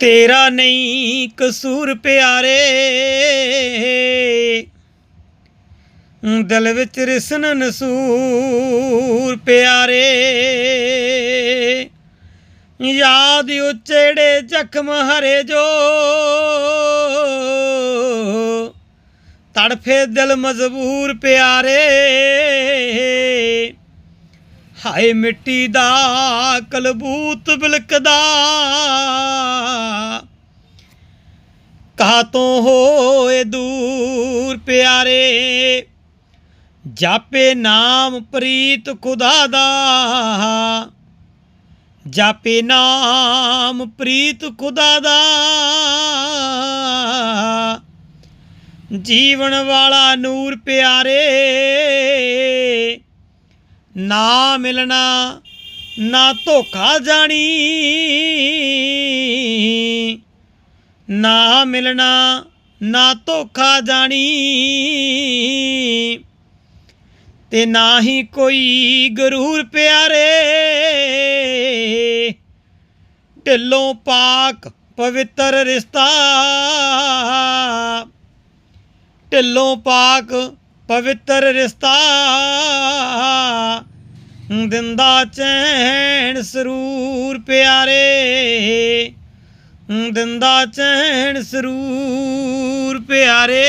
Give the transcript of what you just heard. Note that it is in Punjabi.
ਤੇਰਾ ਨਹੀਂ ਕਸੂਰ ਪਿਆਰੇ। ਦਿਲ ਵਿੱਚ ਰਿਸਨ ਨਸੂਰ ਪਿਆਰੇ। ਯਾਦ ਉਚੜੇ ਜ਼ਖਮ ਹਰੇ ਜੋ। ਤੜਫੇ ਦਿਲ ਮਜਬੂਰ ਪਿਆਰੇ। ਹਾਏ ਮਿੱਟੀ ਦਾ ਕਲਬੂਤ ਬਿਲਕਦਾ। ਕਹਾ ਤੋਂ ਹੋਏ ਦੂਰ ਪਿਆਰੇ? ਜਾਪੇ ਨਾਮ ਪ੍ਰੀਤ ਖੁਦਾ ਦਾ। ਜਾਪੇ ਨਾਮ ਪ੍ਰੀਤ ਖੁਦਾ ਦਾ। ਜੀਵਨ ਵਾਲਾ ਨੂਰ ਪਿਆਰੇ, ਨਾ ਮਿਲਣਾ, ਨਾ ਧੋਖਾ ਜਾਣੀ। ਨਾ ਮਿਲਣਾ, ਨਾ ਧੋਖਾ ਜਾਣੀ। ਤੇ ਨਾ ਹੀ ਕੋਈ ਗਰੂਰ ਪਿਆਰੇ। ਢਿੱਲੋਂ ਪਾਕ ਪਵਿੱਤਰ ਰਿਸ਼ਤਾ। ਢਿੱਲੋਂ ਪਾਕ ਪਵਿੱਤਰ ਰਿਸ਼ਤਾ। ਦਿੰਦਾ ਚੈਨ ਸਰੂਰ ਦਿੰਦਾ ਚੈਨ ਸਰੂਰ ਪਿਆਰੇ।